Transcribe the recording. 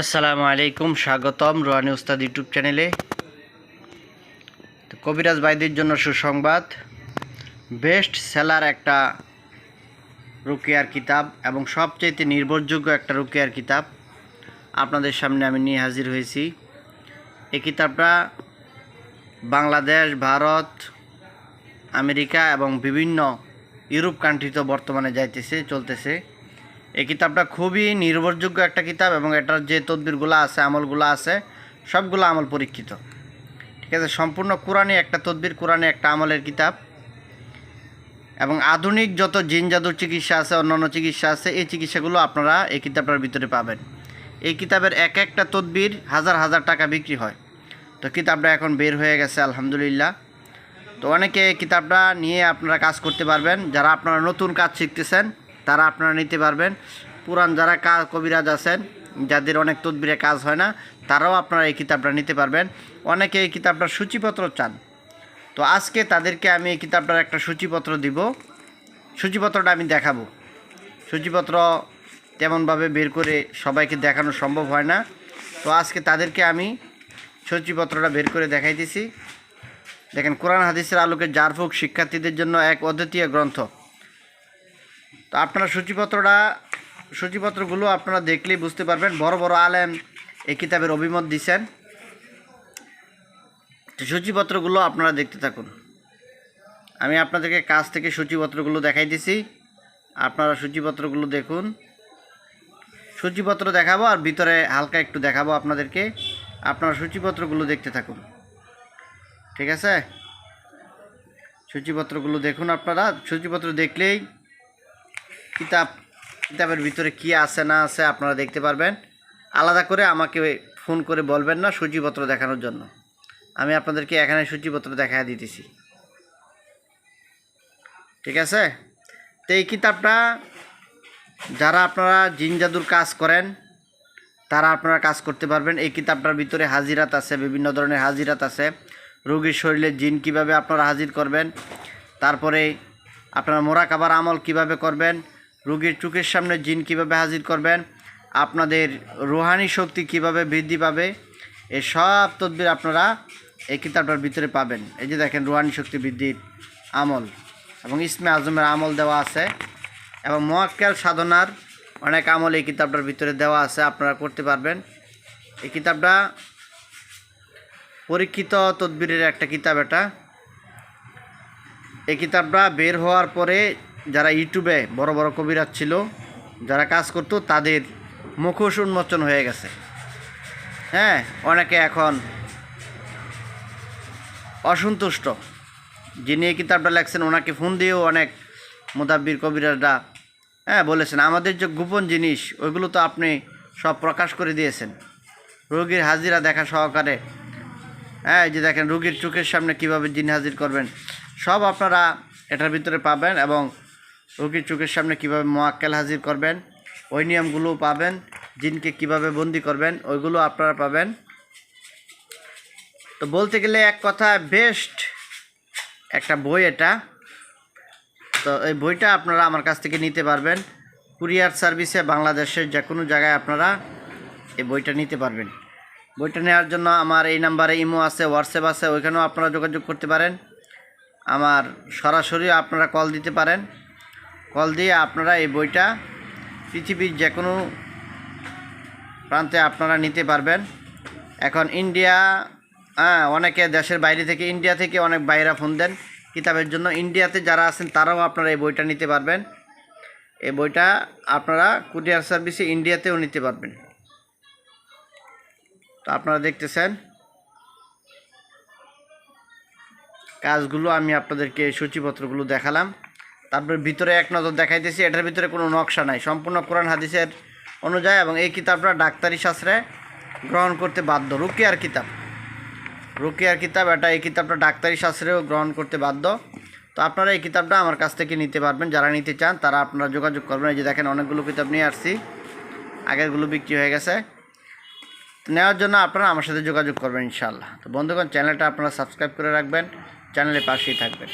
আসসালামু আলাইকুম, স্বাগতম রোহানি উস্তাদ ইউটিউব চ্যানেলে। কবিরাজ ভাইদের জন্য সুসংবাদ। বেস্ট সেলার একটা রুকিয়ার কিতাব এবং সবচেয়ে নির্ভরযোগ্য একটা রুকিয়ার কিতাব আপনাদের সামনে আমি নিয়ে হাজির হয়েছি। এই কিতাবটা বাংলাদেশ, ভারত, আমেরিকা এবং বিভিন্ন ইউরোপ কান্ট্রিতে বর্তমানে যাইতেছে, চলতেছে। এই কিতাবটা খুবই নির্ভরযোগ্য একটা কিতাব এবং এটার যে তদবিরগুলো আছে, আমলগুলো আছে, সবগুলো আমল পরীক্ষিত। ঠিক আছে? সম্পূর্ণ কোরআনে একটা তদবির কোরআনে একটা আমলের কিতাব। এবং আধুনিক যত জিন জাদুর চিকিৎসা আছে, অন্যান্য চিকিৎসা আছে, এই চিকিৎসাগুলো আপনারা এই কিতাবটার ভিতরে পাবেন। এই কিতাবের এক একটা তদবির হাজার হাজার টাকা বিক্রি হয়। তো কিতাবটা এখন বের হয়ে গেছে, আলহামদুলিল্লাহ। তো অনেকে কিতাবটা নিয়ে আপনারা কাজ করতে পারবেন। যারা আপনারা নতুন কাজ শিখতেছেন তারা আপনারা নিতে পারবেন। পুরান যারা কাজ কবিরাজ আছেন, যাদের অনেক তদবিরে কাজ হয় না, তারাও আপনারা এই কিতাবটা নিতে পারবেন। অনেকে এই কিতাবটার সূচিপত্র চান। তো আজকে তাদেরকে আমি এই কিতাবটার একটা সূচিপত্র দিব। সূচিপত্রটা আমি দেখাবো। সূচিপত্র তেমনভাবে বের করে সবাইকে দেখানো সম্ভব হয় না। তো আজকে তাদেরকে আমি সূচিপত্রটা বের করে দেখাইতেছি। দেখেন, কোরআন হাদিসের আলোকে জারফুক শিক্ষার্থীদের জন্য এক অদ্বিতীয় গ্রন্থ। তো আপনারা সূচিপত্রটা, সূচিপত্রগুলো আপনারা দেখলেই বুঝতে পারবেন। বড় বড় আলেম এই কিতাবের অভিমত দিছেন। সূচিপত্রগুলো আপনারা দেখতে থাকুন। আমি আপনাদেরকে কাছ থেকে সূচিপত্রগুলো দেখাই দিছি। আপনারা সূচিপত্রগুলো দেখুন। সূচিপত্র দেখাবো আর ভিতরে হালকা একটু দেখাবো আপনাদেরকে। আপনারা সূচিপত্রগুলো দেখতে থাকুন। ঠিক আছে? সূচিপত্রগুলো দেখুন আপনারা। সূচিপত্র দেখলেই কিতাব, কিতাবের ভিতরে কি আছে, না আছে আপনারা দেখতে পারবেন। আলাদা করে আমাকে ফোন করে বলবেন না সূচিপত্র দেখানোর জন্য। আমি আপনাদেরকে এখানে সূচিপত্র দেখা দিতেছি। ঠিক আছে? তো এই কিতাবটা যারা আপনারা জিন জাদুর কাজ করেন, তারা আপনারা কাজ করতে পারবেন। এই কিতাবটার ভিতরে হাজিরাত আছে, বিভিন্ন ধরনের হাজিরাত আছে। রোগীর শরীরে জিন কীভাবে আপনারা হাজির করবেন, তারপরে আপনারা মোরাকাবার আমল কীভাবে করবেন রোগীর চোখের সামনে জিন কীভাবে হাজির করবেন, আপনাদের রুহানি শক্তি কীভাবে বৃদ্ধি পাবে এই সব তদবির আপনারা এই কিতাবটার ভিতরে পাবেন। এই যে দেখেন, রুহানি শক্তি বৃদ্ধির আমল এবং ইসমে আজমের আমল দেওয়া আছে এবং মোয়াক্কেল সাধনার অনেক আমল এই কিতাবটার ভিতরে দেওয়া আছে, আপনারা করতে পারবেন। এই কিতাবটা পরীক্ষিত তদবিরের একটা কিতাব এটা। এই কিতাবটা বের হওয়ার পরে যারা ইউটিউবে বড় বড় কবিরাজ ছিল, যারা কাজ করতো, তাদের মুখোশ উন্মোচন হয়ে গেছে। হ্যাঁ অনেকে এখন অসন্তুষ্ট। যিনি এই কিতাবটা লেখছেন, ওনাকে ফোন দিয়েও অনেক মোদাব্বির কবিরাজরা হ্যাঁ বলেছেন, আমাদের যে গোপন জিনিস, ওইগুলো তো আপনি সব প্রকাশ করে দিয়েছেন। রোগীর হাজিরা দেখা সহকারে হ্যাঁ যে দেখেন, রোগীর চোখের সামনে কীভাবে জিন হাজির করবেন, সব আপনারা এটার ভিতরে পাবেন এবং রোগীর চোখের সামনে কীভাবে মোয়াক্কেল হাজির করবেন, ওই নিয়মগুলো পাবেন, জিনকে কীভাবে বন্দি করবেন, ওইগুলো আপনারা পাবেন। তো বলতে গেলে এক কথা বেস্ট একটা বই এটা। তো এই বইটা আপনারা আমার কাছ থেকে নিতে পারবেন। কুরিয়ার সার্ভিসে বাংলাদেশের যে কোনো জায়গায় আপনারা এই বইটা নিতে পারবেন। বইটা নেওয়ার জন্য আমার এই নাম্বারে ইমো আছে, হোয়াটসঅ্যাপ আছে, ওইখানেও আপনারা যোগাযোগ করতে পারেন। আমার সরাসরি আপনারা কল দিতে পারেন। কল দিয়ে আপনারা এই বইটা পৃথিবীর যে কোনো প্রান্তে আপনারা নিতে পারবেন। এখন ইন্ডিয়া হ্যাঁ অনেকে দেশের বাইরে থেকে, ইন্ডিয়া থেকে অনেক বাইরা ফোন দেন কিতাবের জন্য। ইন্ডিয়াতে যারা আছেন, তারাও আপনারা এই বইটা নিতে পারবেন। এই বইটা আপনারা কুরিয়ার সার্ভিসে ইন্ডিয়াতেও নিতে পারবেন। তো আপনারা দেখতেছেন কাজগুলো, আমি আপনাদেরকে সূচিপত্রগুলো দেখালাম। তারপর ভিতরে এক নজর দেখাইতেছি, এটার ভিতরে কোনো নকশা নাই। সম্পূর্ণ কোরআন হাদিসের অনুযায়ী এবং এই কিতাবটা ডাক্তারি শাস্ত্রে গ্রহণ করতে বাধ্য, রুকিয়ার কিতাব। রুকিয়ার কিতাব, এটা এই কিতাবটা ডাক্তারি শাস্ত্রেও গ্রহণ করতে বাধ্য। তো আপনারা এই কিতাবটা আমার কাছ থেকে নিতে পারবেন, যারা নিতে চান তারা আপনারা যোগাযোগ করবেন। এই যে দেখেন অনেকগুলো কিতাব নিয়ে আসছি, আগেরগুলো বিক্রি হয়ে গেছে। নেওয়ার জন্য আপনারা আমার সাথে যোগাযোগ করবেন ইনশাআল্লাহ। তো বন্ধুগণ, চ্যানেলটা আপনারা সাবস্ক্রাইব করে রাখবেন, চ্যানেলের পাশেই থাকবেন।